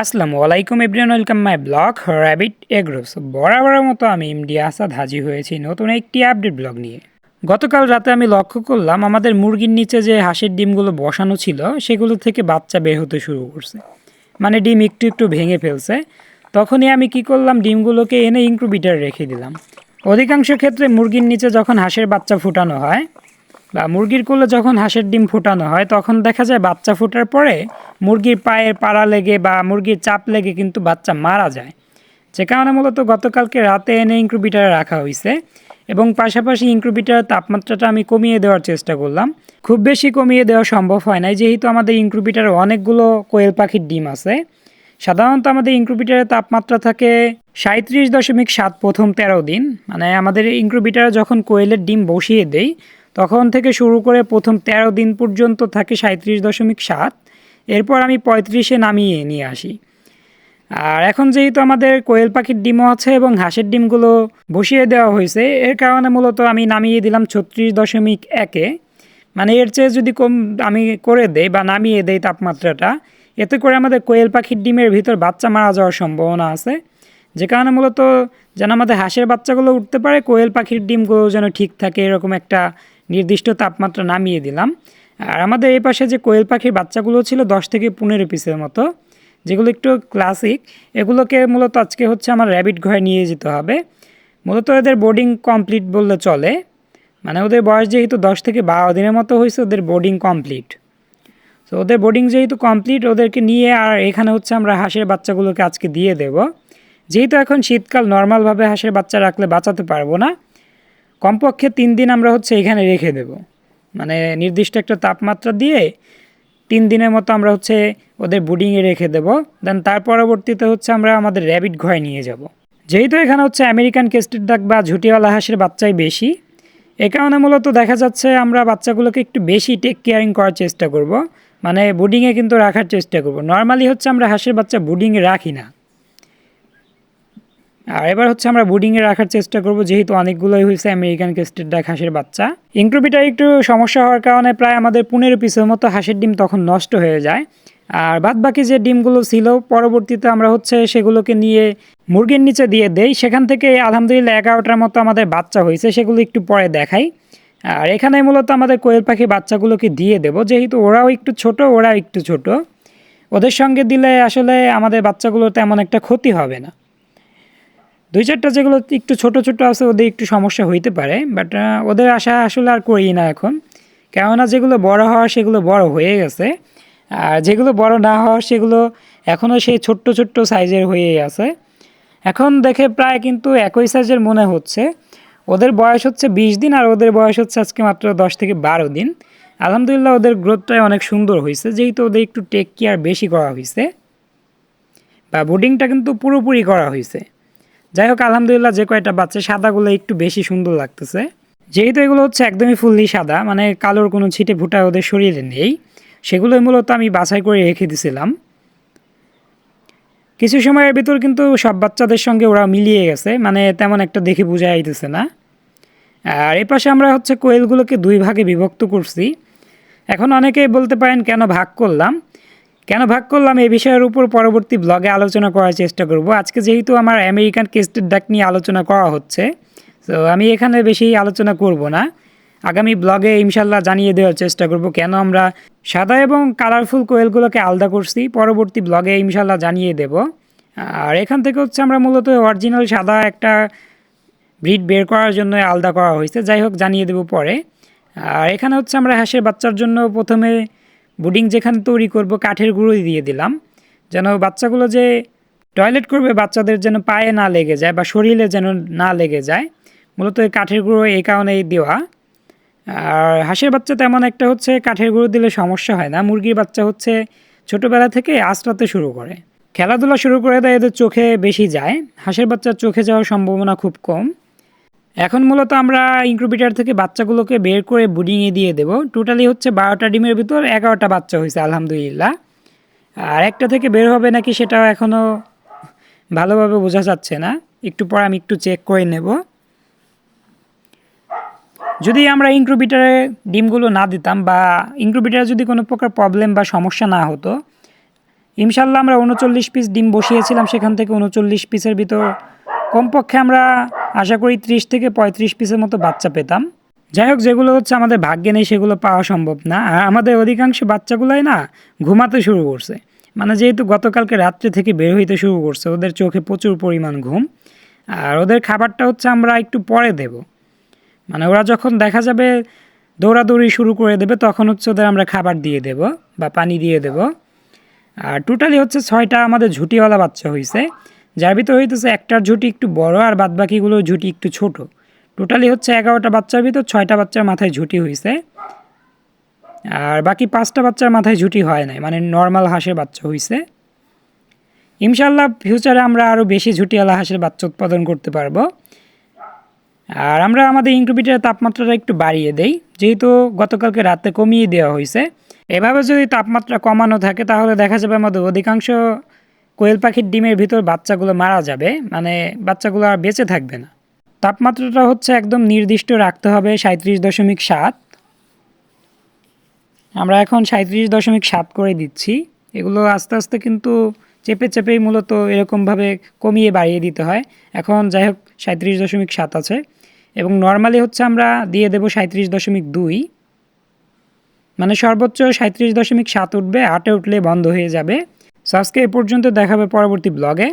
আসসালামু আলাইকুম everyone, welcome my blog rabbit agros বরাবরের মতো আমি এমডি আসাদ হাজির হয়েছি নতুন একটি আপডেট ব্লগ নিয়ে। গতকাল রাতে আমি লক্ষ্য করলাম আমাদের মুরগির নিচে যে হাঁসের ডিমগুলো বসানো ছিল, সেগুলো থেকে বাচ্চা বের হতে শুরু করছে। মানে ডিম একটু একটু ভেঙে ফেলছে। তখনই আমি কি করলাম, ডিমগুলোকে এনে ইনক্রুবিটার রেখে দিলাম। অধিকাংশ ক্ষেত্রে মুরগির নিচে যখন হাঁসের বাচ্চা ফুটানো হয় বা মুরগির কোলে যখন হাঁসের ডিম ফোটানো হয়, তখন দেখা যায় বাচ্চা ফোটার পরে মুরগির পায়ের পাড়া লেগে বা মুরগির চাপ লেগে কিন্তু বাচ্চা মারা যায়। যে কারণে মূলত গতকালকে রাতে এনে ইনক্রুবিটারে রাখা হয়েছে এবং পাশাপাশি ইনক্রুবিটারের তাপমাত্রাটা আমি কমিয়ে দেওয়ার চেষ্টা করলাম। খুব বেশি কমিয়ে দেওয়া সম্ভব হয় নাই, যেহেতু আমাদের ইনক্রুবিটারে অনেকগুলো কোয়েল পাখির ডিম আছে। সাধারণত আমাদের ইনক্রুবিটারের তাপমাত্রা থাকে সাঁত্রিশ দশমিক সাত প্রথম তেরো দিন। মানে আমাদের ইনক্রুবিটারে যখন কোয়েলের ডিম বসিয়ে দেই তখন থেকে শুরু করে প্রথম তেরো দিন পর্যন্ত থাকে সাঁত্রিশ দশমিক সাত। এরপর আমি পঁয়ত্রিশে নামিয়ে নিয়ে আসি। আর এখন যেহেতু আমাদের কোয়েল পাখির ডিমও আছে এবং হাঁসের ডিমগুলো বসিয়ে দেওয়া হয়েছে, এর কারণে মূলত আমি নামিয়ে দিলাম ছত্রিশ দশমিক একে। মানে এর চেয়ে যদি কম আমি করে দেই বা নামিয়ে দেই তাপমাত্রাটা, এতে করে আমাদের কোয়েল পাখির ডিমের ভিতর বাচ্চা মারা যাওয়ার সম্ভাবনা আছে। যে কারণে মূলত যেন আমাদের হাঁসের বাচ্চাগুলো উঠতে পারে, কোয়েল পাখির ডিমগুলো যেন ঠিক থাকে, এরকম একটা নির্দিষ্ট তাপমাত্রা নামিয়ে দিলাম। আর আমাদের এই পাশে যে কোয়েল পাখির বাচ্চাগুলো ছিল দশ থেকে পনেরো পিসের মতো, যেগুলো একটু ক্লাসিক এগুলোকে মূলত আজকে হচ্ছে আমার র্যাবিট ঘরে নিয়ে যেতে হবে। মূলত এদের বোর্ডিং কমপ্লিট বললে চলে। মানে ওদের বয়স যেহেতু দশ থেকে বারো দিনের মতো হয়েছে, ওদের বোর্ডিং কমপ্লিট তো ওদের বোর্ডিং যেহেতু কমপ্লিট ওদেরকে নিয়ে আর এখানে হচ্ছে আমরা হাঁসের বাচ্চাগুলোকে আজকে দিয়ে দেব। যেহেতু এখন শীতকাল নর্মালভাবে হাঁসের বাচ্চা রাখলে বাঁচাতে পারব না। কমপক্ষে তিন দিন আমরা হচ্ছে এখানে রেখে দেব। মানে নির্দিষ্ট একটা তাপমাত্রা দিয়ে তিন দিনের মতো আমরা হচ্ছে ওদের বুডিংয়ে রেখে দেবো। দেন তার পরবর্তীতে হচ্ছে আমরা আমাদের র্যাবিট ঘরে নিয়ে যাব। যেহেতু এখানে হচ্ছে আমেরিকান কেস্টের ডাক বা ঝুটিওয়ালা হাঁসের বাচ্চাই বেশি, এ কারণে মূলত দেখা যাচ্ছে আমরা বাচ্চাগুলোকে একটু বেশি টেক কেয়ারিং করার চেষ্টা করব। মানে বুডিংয়ে কিন্তু রাখার চেষ্টা করব। নর্মালি হচ্ছে আমরা হাঁসের বাচ্চা বুডিংয়ে রাখি না। আর এবার হচ্ছে আমরা বুডিংয়ে রাখার চেষ্টা করব, যেহেতু অনেকগুলোই হয়েছে আমেরিকান কেস্টেড ডাক হাঁসের বাচ্চা। ইনক্রুবিটার একটু সমস্যা হওয়ার কারণে প্রায় আমাদের পনেরো পিসের মতো হাঁসের ডিম তখন নষ্ট হয়ে যায়। আর বাদ বাকি যে ডিমগুলো ছিল, পরবর্তীতে আমরা হচ্ছে সেগুলোকে নিয়ে মুরগির নিচে দিয়ে দেই। সেখান থেকে আলহামদুলিল্লাহ এগারোটার মতো আমাদের বাচ্চা হয়েছে, সেগুলো একটু পরে দেখাই। আর এখানে মূলত আমাদের কোয়েল পাখি বাচ্চাগুলোকে দিয়ে দেবো, যেহেতু ওরাও একটু ছোট, ওরাও একটু ছোট। ওদের সঙ্গে দিলে আসলে আমাদের বাচ্চাগুলো তেমন একটা ক্ষতি হবে না। দুই চারটা যেগুলো একটু ছোট ছোট আছে, ওদের একটু সমস্যা হইতে পারে বাট ওদের আশা আসলে আর করি না এখন। কেননা যেগুলো বড় হওয়া, সেগুলো বড় হয়ে গেছে। আর যেগুলো বড় না হওয়া, সেগুলো এখনও সেই ছোট্ট ছোট্ট সাইজের হয়েই আছে। এখন দেখে প্রায় কিন্তু একই সাইজের মনে হচ্ছে। ওদের বয়স হচ্ছে বিশ দিন, আর ওদের বয়স হচ্ছে আজকে মাত্র দশ থেকে বারো দিন। আলহামদুলিল্লাহ ওদের গ্রোথটাই অনেক সুন্দর হয়েছে যেহেতু ওদের একটু টেক কেয়ার বেশি করা হয়েছে বা বোর্ডিংটা কিন্তু পুরোপুরি করা হয়েছে যাই হোক, আলহামদুলিল্লাহ যে কয়টা বাচ্চা, সাদাগুলো একটু বেশি সুন্দর লাগতেছে। যেহেতু এগুলো হচ্ছে একদমই ফুললি সাদা মানে কালোর কোনো ছিটে ফুটা ওদের শরীরে নেই, সেগুলোই মূলত আমি বাছাই করে রেখে দিছিলাম। কিছু সময়ের ভিতর কিন্তু সব বাচ্চাদের সঙ্গে ওরা মিলিয়ে গেছে মানে তেমন একটা দেখে বোঝা যাইতেছে না। আর এ পাশে আমরা হচ্ছে কোয়েলগুলোকে দুই ভাগে বিভক্ত করছি। এখন অনেকেই বলতে পারেন, কেন ভাগ করলাম? কেন ভাগ করলাম? এই বিষয়ের উপর পরবর্তী ব্লগে আলোচনা করার চেষ্টা করব। আজকে যেহেতু আমার আমেরিকান কেস্টের ডাক নিয়ে আলোচনা করা হচ্ছে তো আমি এখানে বেশি আলোচনা করব না। আগামী ব্লগে ইনশাল্লাহ জানিয়ে দেওয়ার চেষ্টা করব কেন আমরা সাদা এবং কালারফুল কোয়েলগুলোকে আলাদা করছি। পরবর্তী ব্লগে ইনশাল্লাহ জানিয়ে দেব। আর এখান থেকে হচ্ছে আমরা মূলত অরিজিনাল সাদা একটা ব্রিড বের করার জন্য আলাদা করা হয়েছে। যাই হোক, জানিয়ে দেব পরে। আর এখানে হচ্ছে আমরা হাঁসের বাচ্চার জন্য প্রথমে বুডিং যেখানে তৈরি করব, কাঠের গুঁড়ো দিয়ে দিলাম। যেন বাচ্চাগুলো যে টয়লেট করবে, বাচ্চাদের যেন পায়ে না লেগে যায় বা শরীরে যেন না লেগে যায়। মূলত এই কাঠের গুঁড়ো এই কারণেই দেওয়া। আর হাঁসের বাচ্চা তেমন একটা হচ্ছে, কাঠের গুঁড়ো দিলে সমস্যা হয় না। মুরগির বাচ্চা হচ্ছে ছোটোবেলা থেকে আস্তাতে শুরু করে। খেলাধুলা শুরু করে দেয়, এদের চোখে বেশি যায়। হাঁসের বাচ্চার চোখে যাওয়ার সম্ভাবনা খুব কম। এখন মূলত আমরা ইনক্রুবিটার থেকে বাচ্চাগুলোকে বের করে বুডিংয়ে দিয়ে দেব। টোটালি হচ্ছে বারোটা ডিমের ভিতর এগারোটা বাচ্চা হয়েছে, আলহামদুলিল্লাহ। আর একটা থেকে বের হবে নাকি সেটাও এখনও ভালোভাবে বোঝা যাচ্ছে না। একটু পর আমি একটু চেক করে নেব। যদি আমরা ইনক্রুবিটারে ডিমগুলো না দিতাম বা ইনক্রুবিটারে যদি কোনো প্রকার প্রবলেম বা সমস্যা না হতো, ইনশাল্লাহ আমরা উনচল্লিশ পিস ডিম বসিয়েছিলাম, সেখান থেকে উনচল্লিশ পিসের ভিতর। কমপক্ষে আমরা আশা করি ত্রিশ থেকে পঁয়ত্রিশ পিসের মতো বাচ্চা পেতাম। যাই হোক, যেগুলো হচ্ছে আমাদের ভাগ্যে নেই, সেগুলো পাওয়া সম্ভব না। আর আমাদের অধিকাংশ বাচ্চাগুলোই না ঘুমাতে শুরু করছে। মানে যেহেতু গতকালকে রাত্রে থেকে বের হইতে শুরু করছে, ওদের চোখে প্রচুর পরিমাণ ঘুম। আর ওদের খাবারটা হচ্ছে আমরা একটু পরে দেব। মানে ওরা যখন দেখা যাবে দৌড়াদৌড়ি শুরু করে দেবে, তখন হচ্ছে ওদের আমরা খাবার দিয়ে দেব বা পানি দিয়ে দেব। আর টোটালি হচ্ছে ছয়টা আমাদের ঝুটিওয়ালা বাচ্চা হয়েছে যার ভিতর হইতেছে একটার ঝুটি একটু বড় আর বাদ বাকিগুলো ঝুটি একটু ছোট। টোটালি হচ্ছে এগারোটা বাচ্চার ভিতর ছয়টা বাচ্চার মাথায় ঝুটি হয়েছে আর বাকি পাঁচটা বাচ্চার মাথায় ঝুটি হয় নাই মানে নর্মাল হাঁসের বাচ্চা হয়েছে ইনশাল্লাহ ফিউচারে আমরা আরও বেশি ঝুটিওয়ালা হাঁসের বাচ্চা উৎপাদন করতে পারব। আর আমরা আমাদের ইনকিউবেটারের তাপমাত্রাটা একটু বাড়িয়ে দেই, যেহেতু গতকালকে রাতে কমিয়ে দেওয়া হয়েছে এভাবে যদি তাপমাত্রা কমানো থাকে, তাহলে দেখা যাবে আমাদের অধিকাংশ কোয়েল পাখির ডিমের ভিতর বাচ্চাগুলো মারা যাবে মানে বাচ্চাগুলো আর বেঁচে থাকবে না। তাপমাত্রাটা হচ্ছে একদম নির্দিষ্ট রাখতে হবে সাঁত্রিশ দশমিক সাত। আমরা এখন সাঁত্রিশ দশমিক সাত করে দিচ্ছি। এগুলো আস্তে আস্তে কিন্তু চেপে চেপেই মূলত এরকমভাবে কমিয়ে বাড়িয়ে দিতে হয়। এখন যাই হোক সাঁত্রিশ দশমিক সাত আছে এবং নর্মালি হচ্ছে আমরা দিয়ে দেবো সাঁত্রিশ দশমিক দুই। মানে সর্বোচ্চ সাঁত্রিশ দশমিক সাত উঠবে, আটে উঠলে বন্ধ হয়ে যাবে। সো আজকে এ পর্যন্ত দেখাবে পরবর্তী ব্লগে